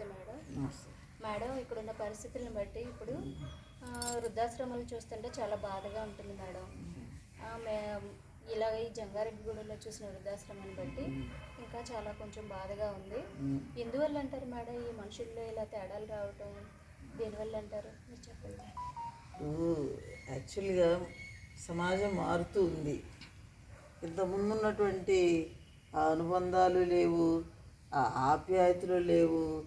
నమస్తే మేడం. నమస్తే మేడం ఇక్కడున్న పరిస్థితులను బట్టి ఇప్పుడు వృద్ధాశ్రమాలు చూస్తుంటే చాలా బాధగా ఉంటుంది మేడం. మే- ఇలాగ ఈ జంగారెడ్డి గూడెంలో చూసిన వృద్ధాశ్రమాన్ని బట్టి ఇంకా చాలా కొంచెం బాధగా ఉంది. ఎందువల్ల అంటారు మేడం? ఈ మనుషుల్లో ఇలా తేడాలు రావటం దేనివల్ల అంటారు? మీరు చెప్పండి. యాక్చువల్గా సమాజం మారుతూ ఉంది. ఇంత ముందున్నటువంటి అనుబంధాలు లేవు ఆప్యాయతలు లేవు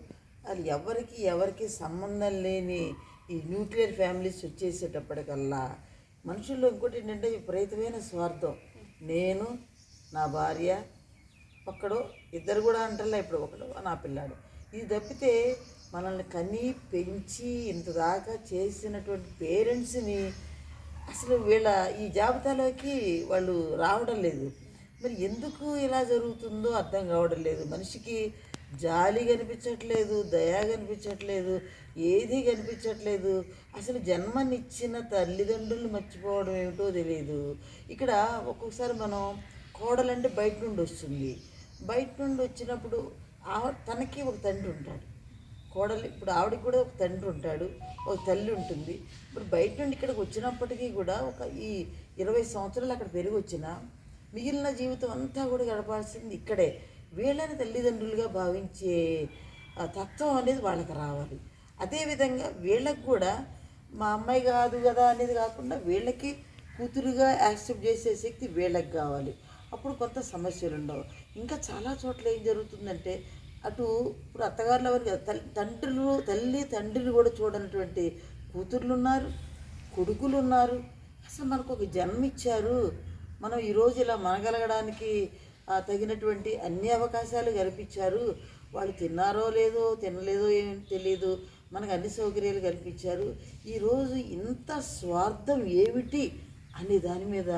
అది ఎవరికి ఎవరికి సంబంధం లేని ఈ న్యూక్లియర్ ఫ్యామిలీస్ వచ్చేసేటప్పటికల్లా మనుషుల్లో ఇంకోటి ఏంటంటే విపరీతమైన స్వార్థం. నేను నా భార్య ఒక్కడు ఇద్దరు కూడా అంటలే ఇప్పుడు ఒకడు నా పిల్లాడు. ఇది తప్పితే మనల్ని కని పెంచి ఇంత దాకా చేసినటువంటి పేరెంట్స్ని అసలు వీళ్ళ ఈ జాబితాలోకి వాళ్ళు రావడం లేదు. మరి ఎందుకు ఇలా జరుగుతుందో అర్థం కావడం లేదు. మనిషికి జాలి కనిపించట్లేదు దయ కనిపించట్లేదు ఏది కనిపించట్లేదు. అసలు జన్మనిచ్చిన తల్లిదండ్రులు మర్చిపోవడం ఏమిటో తెలియదు ఇక్కడ ఒక్కొక్కసారి మనం కోడలంటే బయట నుండి వస్తుంది. బయట నుండి వచ్చినప్పుడు ఆ- తనకి ఒక తండ్రి ఉంటాడు. కోడలు ఇప్పుడు ఆవిడకి కూడా ఒక తండ్రి ఉంటాడు ఒక తల్లి ఉంటుంది. ఇప్పుడు బయట నుండి ఇక్కడికి వచ్చినప్పటికీ కూడా ఒక ఈ ఇరవై సంవత్సరాలు అక్కడ పెరిగి వచ్చిన మిగిలిన జీవితం అంతా కూడా గడపాల్సింది ఇక్కడే. వీళ్ళని తల్లిదండ్రులుగా భావించే తత్వం అనేది వాళ్ళకి రావాలి. అదేవిధంగా వీళ్ళకి కూడా మా అమ్మాయి కాదు కదా అనేది కాకుండా వీళ్ళకి కూతురుగా యాక్సెప్ట్ చేసే శక్తి వీళ్ళకి కావాలి. అప్పుడు కొంత సమస్యలు ఉండవు. ఇంకా చాలా చోట్ల ఏం జరుగుతుందంటే అటు ఇప్పుడు అత్తగారుల ఎవరు తండ్రులు తల్లి తండ్రిని కూడా చూడనటువంటి కూతుర్లు ఉన్నారు కొడుకులు ఉన్నారు అసలు మనకు ఒక జన్మ ఇచ్చారు మనం ఈరోజు ఇలా మనగలగడానికి తగినటువంటి అన్ని అవకాశాలు కల్పించారు. వాళ్ళు తిన్నారో లేదో తినలేదో ఏమి తెలియదు మనకు అన్ని సౌకర్యాలు కల్పించారు. ఈరోజు ఇంత స్వార్థం ఏమిటి అనే దాని మీద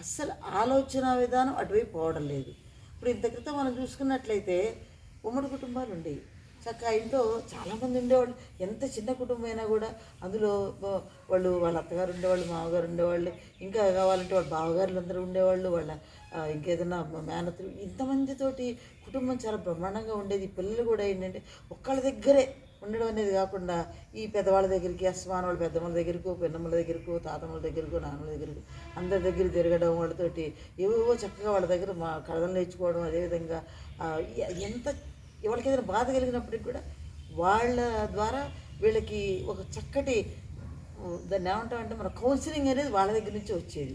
అస్సలు ఆలోచన విధానం అటువైపు పోవడం లేదు. ఇప్పుడు ఇంత క్రితం మనం చూసుకున్నట్లయితే ఉమ్మడి కుటుంబాలు ఉండేవి. చక్కగా ఇంట్లో చాలామంది ఉండేవాళ్ళు. ఎంత చిన్న కుటుంబం అయినా కూడా అందులో వాళ్ళు వాళ్ళ అత్తగారు ఉండేవాళ్ళు మామగారు ఉండేవాళ్ళు ఇంకా కావాలంటే వాళ్ళ బావగారులు అందరూ ఉండేవాళ్ళు వాళ్ళ ఇంకేదైనా మేనతులు ఇంతమందితోటి కుటుంబం చాలా బ్రహ్మాండంగా ఉండేది. పిల్లలు కూడా ఏంటంటే ఒక్కళ్ళ దగ్గరే ఉండడం అనేది కాకుండా ఈ పెద్దవాళ్ళ దగ్గరికి అస్మాన్ వాళ్ళ పెద్దమ్మల దగ్గరకు పెన్నమ్మల దగ్గరకు తాతమ్మల దగ్గరకు నాన్నల దగ్గరకు అందరి దగ్గర తిరగడం వాళ్ళతోటి ఏవేవో చక్కగా వాళ్ళ దగ్గర మా కథలు నేర్చుకోవడం అదేవిధంగా ఎంత ఎవరికి ఏదైనా బాధ కలిగినప్పటికి కూడా వాళ్ళ ద్వారా వీళ్ళకి ఒక చక్కటి దాన్ని ఏమంటామంటే మన కౌన్సిలింగ్ అనేది వాళ్ళ దగ్గర నుంచి వచ్చేది.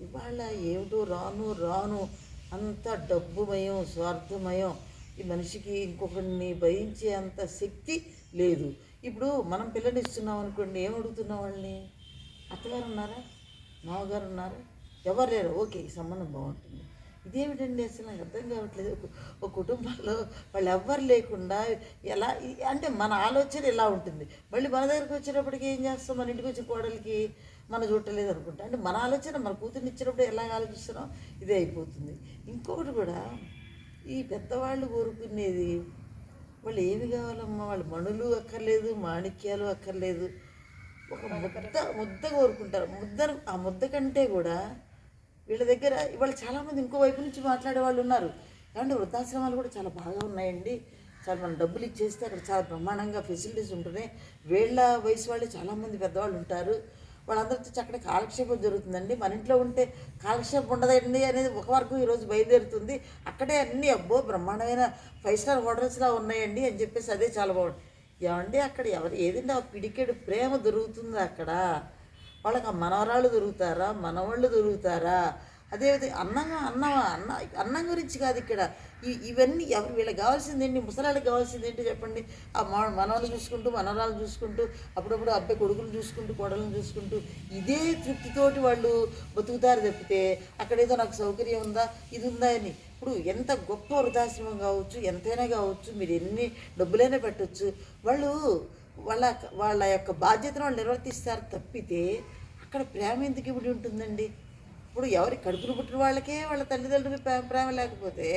ఇవాళ ఏమిటో రాను రాను. అంత డబ్బుమయం స్వార్థమయం. ఈ మనిషికి ఇంకొకరిని భయించే అంత శక్తి లేదు. ఇప్పుడు మనం పిల్లని ఇస్తున్నాం అనుకోండి ఏం అడుగుతున్నాం వాళ్ళని? అత్తగారు ఉన్నారా మామగారు ఉన్నారా ఎవరు లేరు. ఓకే ఈ సంబంధం బాగుంటుంది. ఇదేమిటండి అసలు? నాకు అర్థం కావట్లేదు. ఒక- కుటుంబంలో వాళ్ళు ఎవ్వరు లేకుండా ఎలా అంటే మన ఆలోచన ఇలా ఉంటుంది. మళ్ళీ మన దగ్గరికి వచ్చేటప్పటికి ఏం చేస్తాం? మన ఇంటికి వచ్చిన కోడలికి మన చూడలేదు అనుకుంటా. అంటే మన ఆలోచన మన కూతుర్ని ఇచ్చినప్పుడు ఎలా ఆలోచిస్తున్నాం? ఇదే అయిపోతుంది. ఇంకొకటి కూడా ఈ పెద్దవాళ్ళు కోరుకునేది వాళ్ళు ఏమి కావాలమ్మా? వాళ్ళు మణులు అక్కర్లేదు మాణిక్యాలు అక్కర్లేదు. ఒక ముద్ద ముద్ద కోరుకుంటారు. ముద్దను ఆ ముద్ద కంటే కూడా వీళ్ళ దగ్గర ఇవాళ చాలామంది ఇంకో వైపు నుంచి మాట్లాడే వాళ్ళు ఉన్నారు. ఏమంటే వృద్ధాశ్రమాలు కూడా చాలా బాగా ఉన్నాయండి. చాలా మనం డబ్బులు ఇచ్చేస్తే అక్కడ చాలా బ్రహ్మాండంగా ఫెసిలిటీస్ ఉంటున్నాయి. వీళ్ళ వయసు వాళ్ళు చాలామంది పెద్దవాళ్ళు ఉంటారు. వాళ్ళందరితో చక్కటి కాలక్షేపం జరుగుతుందండి. మన ఇంట్లో ఉంటే కాలక్షేపం ఉండదండి అనేది ఒక వరకు ఈరోజు బయలుదేరుతుంది. అక్కడే అన్నీ అబ్బో బ్రహ్మాండమైన ఫైవ్ స్టార్ హోటల్స్లా ఉన్నాయండి అని చెప్పేసి అదే చాలా బాగుంది. ఏమండి అక్కడ ఎవరు ఏదంటే ఆ పిడికెడు ప్రేమ దొరుకుతుంది అక్కడ? వాళ్ళకి ఆ మనవరాళ్ళు దొరుకుతారా? మనవాళ్ళు దొరుకుతారా? అదేవిధంగా అన్నంగా అన్నమా అన్న అన్నం గురించి కాదు ఇక్కడ. ఇవన్నీ ఎవరు వీళ్ళకి కావాల్సింది ఏంటి? ముసలాళ్ళకి కావాల్సింది ఏంటి చెప్పండి? ఆ మన మనవాళ్ళు చూసుకుంటూ మనవరాలు చూసుకుంటూ అప్పుడప్పుడు అబ్బాయి కొడుకులు చూసుకుంటూ కోడలను చూసుకుంటూ ఇదే తృప్తితోటి వాళ్ళు బతుకుతారు తప్పితే అక్కడ ఏదో నాకు సౌకర్యం ఉందా? ఇది ఉందా అని. ఇప్పుడు ఎంత గొప్ప వృద్ధాశ్రమం కావచ్చు ఎంతైనా కావచ్చు మీరు ఎన్ని డబ్బులైనా పెట్టచ్చు. వాళ్ళు వాళ్ళ వాళ్ళ యొక్క బాధ్యతను వాళ్ళు నిర్వర్తిస్తారు తప్పితే అక్కడ ప్రేమ ఎందుకు ఇప్పుడు ఉంటుందండి? ఇప్పుడు ఎవరి కడుపులు పుట్టిన వాళ్ళకే వాళ్ళ తల్లిదండ్రులు ప్రేమ ప్రేమ లేకపోతే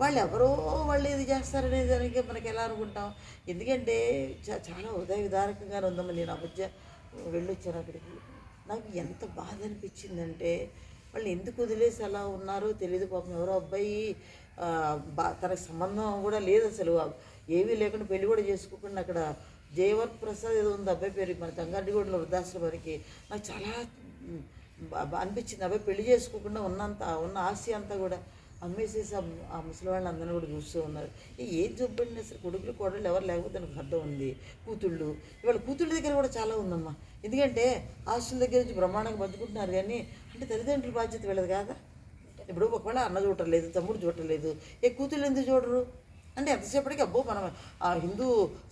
వాళ్ళు ఎవరో వాళ్ళు ఇది చేస్తారనే దానికి మనకి ఎలా అనుకుంటాం? ఎందుకంటే చాలా ఉదయ విధానకంగానే ఉందమ్మా నేను ఆ మధ్య వెళ్ళొచ్చాను అక్కడికి. నాకు ఎంత బాధ అనిపించిందంటే వాళ్ళు ఎందుకు వదిలేసి అలా ఉన్నారో తెలియదు పాపం. ఎవరో అబ్బాయి బా తనకు సంబంధం కూడా లేదు అసలు. ఏమీ లేకుండా పెళ్ళి కూడా చేసుకోకుండా అక్కడ జయవర్ ప్రసాద్ ఏదో ఉంది అబ్బాయి పేరు మన గంగారెడ్డిగూడలో వృద్ధాశ్రమానికి. నాకు చాలా అనిపించింది. అబ్బాయి పెళ్ళి చేసుకోకుండా ఉన్నంత ఉన్న ఆస్తి అంతా కూడా అమ్మేసేసి ఆ ఆ ముసలి వాళ్ళు అందరినీ కూడా చూస్తూ ఉన్నారు. ఏ ఏం జబ్బండి అసలు కొడుకులు కోడళ్ళు ఎవరు లేకపోతే నాకు అర్థం ఉంది. కూతుళ్ళు. ఇవాళ కూతుళ్ళ దగ్గర కూడా చాలా ఉందమ్మా. ఎందుకంటే ఆస్తుల దగ్గర నుంచి బ్రహ్మాండంగా బతుకుంటున్నారు కానీ అంటే తల్లిదండ్రుల బాధ్యత వెళ్ళదు కాదా? ఇప్పుడు ఒకవేళ అన్న చూడలేదు తమ్ముడు చూడలేదు ఏ కూతుళ్ళు ఎందుకు చూడరు? అంటే ఎంతసేపటికి అబ్బో మనం ఆ హిందూ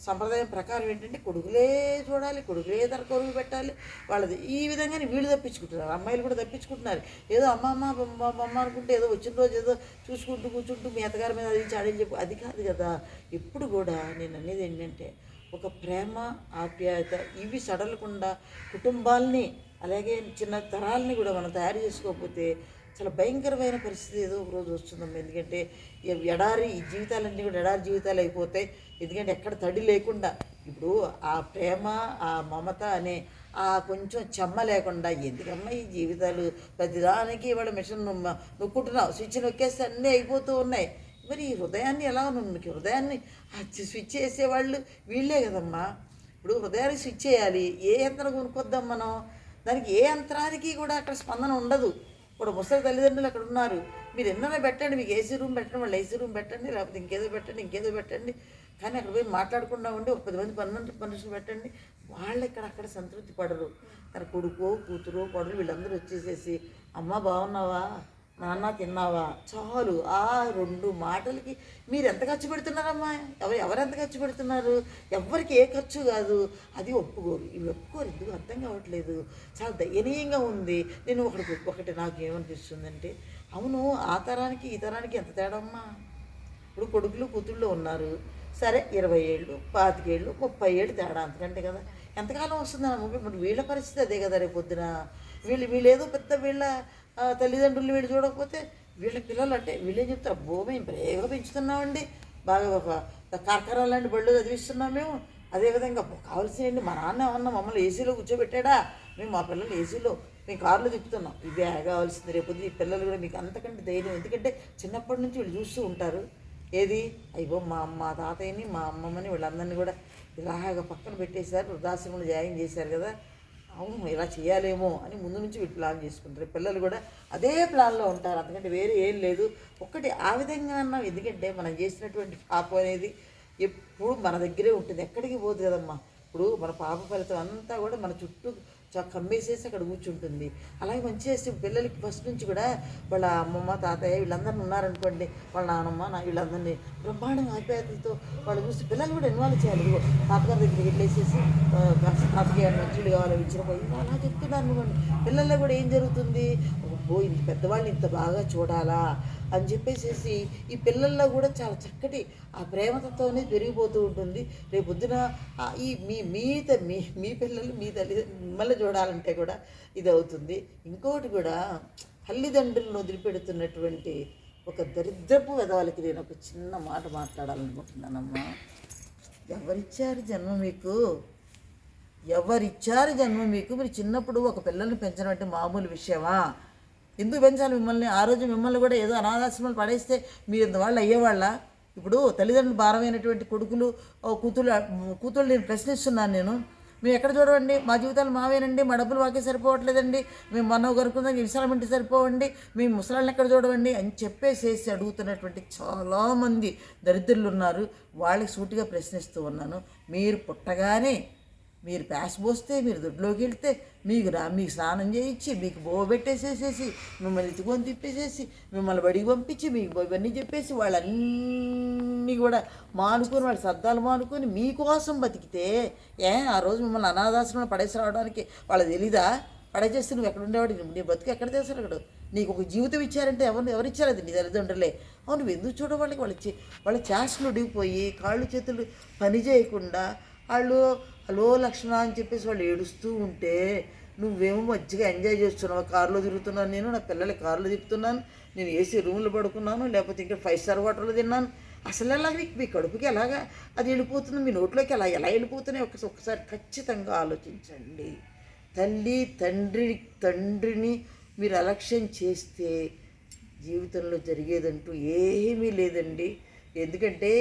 సంప్రదాయం ప్రకారం ఏంటంటే కొడుకులే చూడాలి కొడుకులే తన కొడుకు పెట్టాలి. వాళ్ళది ఈ విధంగానే వీళ్ళు తప్పించుకుంటున్నారు. అమ్మాయిలు కూడా తప్పించుకుంటున్నారు. ఏదో అమ్మ అమ్మ బొమ్మ బొమ్మ అనుకుంటే ఏదో వచ్చిన రోజు ఏదో చూసుకుంటూ కూర్చుంటూ మీ అత్తగారి మీద అది చాడని చెప్పి అది కాదు కదా. ఇప్పుడు కూడా నేను అనేది ఏంటంటే ఒక ప్రేమ ఆప్యాయత ఇవి సడలకుండా కుటుంబాల్ని అలాగే చిన్న తరాలని కూడా మనం తయారు చేసుకోకపోతే చాలా భయంకరమైన పరిస్థితి ఏదో ఒక రోజు వస్తుందమ్మా. ఎందుకంటే ఎడారి జీవితాలన్నీ కూడా ఎడారి జీవితాలు అయిపోతాయి. ఎందుకంటే ఎక్కడ తడి లేకుండా ఇప్పుడు ఆ ప్రేమ ఆ మమత అనే ఆ కొంచెం చెమ్మ లేకుండా ఎందుకమ్మా ఈ జీవితాలు? ప్రతిదానికి ఇవాళ మిషన్ నొక్కుంటున్నావు. స్విచ్ నొక్కేస్తే అన్నీ అయిపోతూ ఉన్నాయి. మరి ఈ హృదయాన్ని ఎలా నువ్వు హృదయాన్ని స్విచ్ చేసేవాళ్ళు వీళ్ళే కదమ్మా. ఇప్పుడు హృదయానికి స్విచ్ చేయాలి. ఏ యంత్రం కొనుక్కొద్దాం మనం? దానికి ఏ యంత్రానికి కూడా అక్కడ స్పందన ఉండదు. ఇప్పుడు ముసలి తల్లిదండ్రులు అక్కడ ఉన్నారు. మీరు ఎన్నైనా పెట్టండి మీకు ఏసీ రూమ్ పెట్టండి వాళ్ళు ఏసీ రూమ్ పెట్టండి లేకపోతే ఇంకేదో పెట్టండి ఇంకేదో పెట్టండి. కానీ అక్కడ పోయి మాట్లాడకుండా ఉండి ఒక పది మంది పన్నెండు మనుషులు పెట్టండి. వాళ్ళు ఇక్కడ అక్కడ సంతృప్తి పడరు. తన కొడుకో కూతురు కొడలు వీళ్ళందరూ వచ్చేసేసి అమ్మ బాగున్నావా? నాన్న తిన్నావా? చాలు. ఆ రెండు మాటలకి మీరు ఎంత ఖర్చు పెడుతున్నారమ్మా? ఎవరు ఎవరు ఎంత ఖర్చు పెడుతున్నారు? ఎవరికి ఏ ఖర్చు కాదు? అది ఒప్పుకోరు. ఇవి ఒప్పుకోరు. ఎందుకు? అర్థం కావట్లేదు. చాలా దయనీయంగా ఉంది. నేను ఒకటి ఒకటి నాకు ఏమనిపిస్తుందంటే అవును ఆ తరానికి ఈ తరానికి ఎంత తేడమ్మా? ఇప్పుడు కొడుకులు కూతుళ్ళు ఉన్నారు. సరే ఇరవై ఏళ్ళు పాతికేళ్ళు ముప్పై ఏళ్ళు తేడా అంతకంటే కదా? ఎంతకాలం వస్తుంది ముప్పై వీళ్ళ పరిస్థితి అదే కదా రేపు పొద్దున. వీళ్ళు వీళ్ళేదో ఏదో పెద్ద వీళ్ళ తల్లిదండ్రులు వీళ్ళు చూడకపోతే వీళ్ళ పిల్లలు అంటే వీళ్ళేం చెప్తారు? అబ్బో మేము ప్రేమగా పెంచుతున్నామండి. బాగా ఒక కార్కరాలు లాంటి బళ్ళు చదివిస్తున్నాం మేము. అదేవిధంగా కావాల్సినండి మా నాన్న ఏమన్నా మమ్మల్ని ఏసీలో కూర్చోబెట్టాడా? మేము మా పిల్లలు ఏసీలో మేము కారులో తిప్పుతున్నాం. ఇవే కావాల్సింది రేపు ఈ పిల్లలు కూడా మీకు అంతకంటే ధైర్యం. ఎందుకంటే చిన్నప్పటి నుంచి వీళ్ళు చూస్తూ ఉంటారు. ఏది? అయ్యో మా మా తాతయ్యని మా అమ్మమ్మని వీళ్ళందరినీ కూడా ఇలాగ పక్కన పెట్టేశారు. వృద్ధాశ్రమంలో జాయిన్ చేశారు కదా. అవును ఇలా చేయాలేమో అని ముందు నుంచి వీళ్ళు ప్లాన్ చేసుకుంటారు. పిల్లలు కూడా అదే ప్లాన్లో ఉంటారు. అందుకంటే వేరే ఏం లేదు. ఒక్కటి ఆ విధంగా అన్నాం. ఎందుకంటే మనం చేసినటువంటి పాపం అనేది ఎప్పుడు మన దగ్గరే ఉంటుంది. ఎక్కడికి పోదు కదమ్మా. ఇప్పుడు మన పాప ఫలితం అంతా కూడా మన చుట్టూ కమ్మేసేసి అక్కడ కూర్చుంటుంది. అలాగే మంచి చేస్తే పిల్లలకి ఫస్ట్ నుంచి కూడా వాళ్ళ అమ్మమ్మ తాతయ్య వీళ్ళందరూ ఉన్నారనుకోండి వాళ్ళ నానమ్మ నా వీళ్ళందరినీ బ్రహ్మాండంగా ఆప్యాయతలతో వాళ్ళు చూసి పిల్లలు కూడా ఇన్వాల్వ్ చేయాలి. ఇదిగో తాతగారి దగ్గరికి వెళ్ళేసేసి తాతగారు కాస్త మంచిలు కావాలి ఇచ్చిన పోయి అలా చెప్తున్నారు అనుకోండి. పిల్లల్లో కూడా ఏం జరుగుతుంది? ఓ ఇంత పెద్దవాళ్ళని ఇంత బాగా చూడాలా అని చెప్పేసేసి ఈ పిల్లల్లో కూడా చాలా చక్కటి ఆ ప్రేమతత్వమే పెరిగిపోతూ ఉంటుంది. రేపు పొద్దున ఈ మీ మీద మీ మీ పిల్లలు మీ తల్లి మిమ్మల్ని చూడాలంటే కూడా ఇది అవుతుంది. ఇంకోటి కూడా తల్లిదండ్రులను వదిలిపెడుతున్నటువంటి ఒక దరిద్రపు వెదవాళ్ళకి నేను ఒక చిన్న మాట మాట్లాడాలనుకుంటున్నానమ్మా. ఎవరిచ్చారు జన్మ మీకు? ఎవరిచ్చారు జన్మ మీకు? మీరు చిన్నప్పుడు ఒక పిల్లల్ని పెంచడం అంటే మామూలు విషయమా? ఎందుకు పెంచాలి మిమ్మల్ని? ఆ రోజు మిమ్మల్ని కూడా ఏదో అనాథాశ్రమాలు పడేస్తే మీరు ఇంత వాళ్ళు అయ్యేవాళ్ళ? ఇప్పుడు తల్లిదండ్రులు భారమైనటువంటి కొడుకులు ఓ కూతురు కూతురు నేను ప్రశ్నిస్తున్నాను నేను. మేము ఎక్కడ చూడవండి? మా జీవితాలు మావేనండి? మా డబ్బులు మాకే సరిపోవట్లేదండి? మేము మన గరుకుందాం విశాలమంటే సరిపోవండి? మేము ముసలాళ్ళని ఎక్కడ చూడవండి? అని చెప్పేసేసి అడుగుతున్నటువంటి చాలామంది దరిద్రులు ఉన్నారు వాళ్ళకి సూటిగా ప్రశ్నిస్తూ ఉన్నాను. మీరు పుట్టగానే మీరు ప్యాస్ పోస్తే మీరు దొడ్లోకి వెళ్తే మీకు రా మీకు స్నానం చేయించి మీకు బో పెట్టేసేసేసి మిమ్మల్ని ఎత్తుకొని తిప్పేసేసి మిమ్మల్ని బడికి పంపించి మీకు ఇవన్నీ చెప్పేసి వాళ్ళన్నీ కూడా మానుకొని వాళ్ళ శబ్దాలు మానుకొని మీకోసం బతికితే ఏ ఆ రోజు మిమ్మల్ని అనాథాశ్రమంలో పడేసి రావడానికి వాళ్ళకి తెలీదా? పడేసేస్తే నువ్వు ఎక్కడ ఉండేవాడు? నీ బతుకు ఎక్కడ చేస్తారు అక్కడ? నీకు ఒక జీవితం ఇచ్చారంటే ఎవరు ఎవరు ఇచ్చారు అది నీ తల్లిదండ్రులే. అవును నువ్వు ఎందుకు చూడవాళ్ళకి వాళ్ళ వాళ్ళ చేష్టలు ఉడిగిపోయి కాళ్ళు చేతులు పని చేయకుండా వాళ్ళు హలో లక్ష్మణ అని చెప్పేసి వాళ్ళు ఏడుస్తూ ఉంటే నువ్వేమో మంచిగా ఎంజాయ్ చేస్తున్నావు కారులో తిరుగుతున్నాను నేను నా పిల్లలకి కారులో తిప్పుతున్నాను నేను ఏసీ రూమ్లో పడుకున్నాను లేకపోతే ఇంకా ఫైవ్ స్టార్ హోటల్లో తిన్నాను. అసలు ఎలా మీ కడుపుకి ఎలాగా అది వెళ్ళిపోతుంది? మీ నోట్లోకి ఎలా ఎలా వెళ్ళిపోతున్నాయి? ఒకసారి ఒకసారి ఖచ్చితంగా ఆలోచించండి. తల్లి తండ్రి తండ్రిని మీరు అలక్ష్యం చేస్తే జీవితంలో జరిగేదంటూ ఏమీ లేదండి. ఎందుకంటే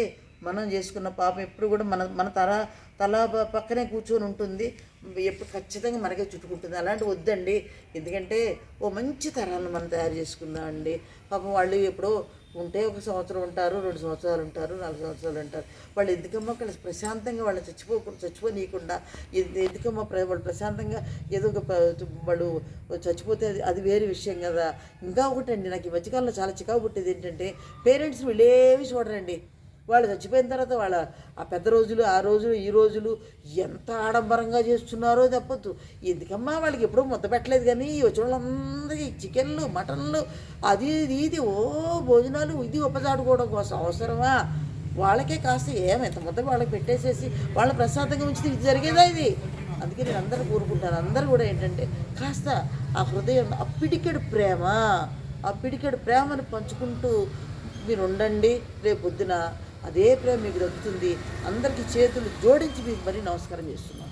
మనం చేసుకున్న పాపం ఎప్పుడు కూడా మన మన తర తల పక్కనే కూర్చొని ఉంటుంది. ఎప్పుడు ఖచ్చితంగా మనకే చుట్టుకుంటుంది. అలాంటి వద్దండి. ఎందుకంటే ఓ మంచి తరాలను మనం తయారు చేసుకుందామండి పాపం వాళ్ళు ఎప్పుడో ఉంటే ఒక సంవత్సరం ఉంటారు రెండు సంవత్సరాలు ఉంటారు నాలుగు సంవత్సరాలు ఉంటారు. వాళ్ళు ఎందుకమ్మా అక్కడ ప్రశాంతంగా వాళ్ళు చచ్చిపోకుండా చచ్చిపోనీయకుండా ఎందుకమ్మా వాళ్ళు ప్రశాంతంగా ఏదో ఒక వాళ్ళు చచ్చిపోతే అది అది వేరే విషయం కదా. ఇంకా ఒకటండి. నాకు ఈ మధ్యకాలంలో చాలా చికాకు పుట్టేది ఏంటంటే పేరెంట్స్ వీళ్ళేవి చూడరండి. వాళ్ళు చచ్చిపోయిన తర్వాత వాళ్ళ ఆ పెద్ద రోజులు ఆ రోజులు ఈ రోజులు ఎంత ఆడంబరంగా చేస్తున్నారో తప్పదు ఎందుకమ్మా వాళ్ళకి ఎప్పుడూ ముద్ద పెట్టలేదు కానీ వచ్చిన వాళ్ళందరికీ చికెన్లు మటన్లు అది ఇది ఇది ఓ భోజనాలు ఇది ఉపజాడుకోవడం కోసం అవసరమా? వాళ్ళకే కాస్త ఏం ఎంత ముద్ద వాళ్ళకి పెట్టేసేసి వాళ్ళ ప్రశాంతంగా ఉంచితే ఇది జరిగేదా ఇది? అందుకే నేను అందరూ కోరుకుంటాను. అందరూ కూడా ఏంటంటే కాస్త ఆ హృదయం ఆ పిడికెడు ప్రేమ ఆ పిడికెడు ప్రేమను పంచుకుంటూ మీరు ఉండండి. రేపు పొద్దున అదే ప్రేమ మీకు దక్కుతుంది. అందరికీ చేతులు జోడించి మీకు మరీ నమస్కారం చేస్తున్నాను